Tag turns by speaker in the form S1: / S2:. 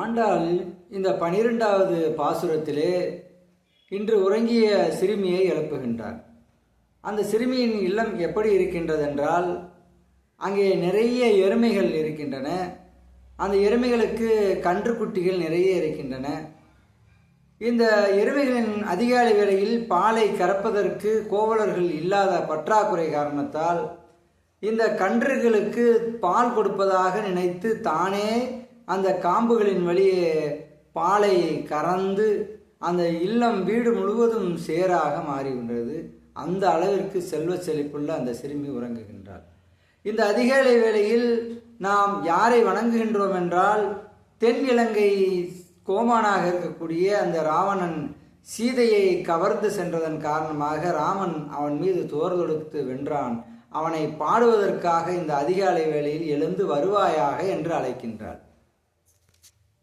S1: ஆண்டாள் இந்த பனிரெண்டாவது பாசுரத்திலே இன்று உறங்கிய சிறுமியை எழுப்புகின்றார். அந்த சிறுமியின் இல்லம் எப்படி இருக்கின்றதென்றால் அங்கே நிறைய எருமைகள் இருக்கின்றன. அந்த எருமைகளுக்கு கன்றுக்குட்டிகள் நிறைய இருக்கின்றன. இந்த எருமைகளின் அதிகாலை வேளையில் பாலை கறப்பதற்கு கோவலர்கள் இல்லாத பற்றாக்குறை காரணத்தால் இந்த கன்றுகளுக்கு பால் கொடுப்பதாக நினைத்து தானே அந்த காம்புகளின் வழியே பாலை கறந்து அந்த இல்லம் வீடு முழுவதும் சேராக மாறிவிட்டது அந்த அளவிற்கு செல்வ செழிப்புள்ள அந்த சிறுமி உறங்குகின்றாள். இந்த அதிகாலை வேளையில் நாம் யாரை வணங்குகின்றோம் என்றால் தென் இலங்கை கோமானாக இருக்கக்கூடிய அந்த ராவணன் சீதையை கவர்ந்து சென்றதன் காரணமாக ராமன் அவன் மீது தோர் தொடுத்து வென்றான். அவனை பாடுவதற்காக இந்த அதிகாலை வேளையில் எழுந்து வருவாயாக என்று அழைக்கின்றார்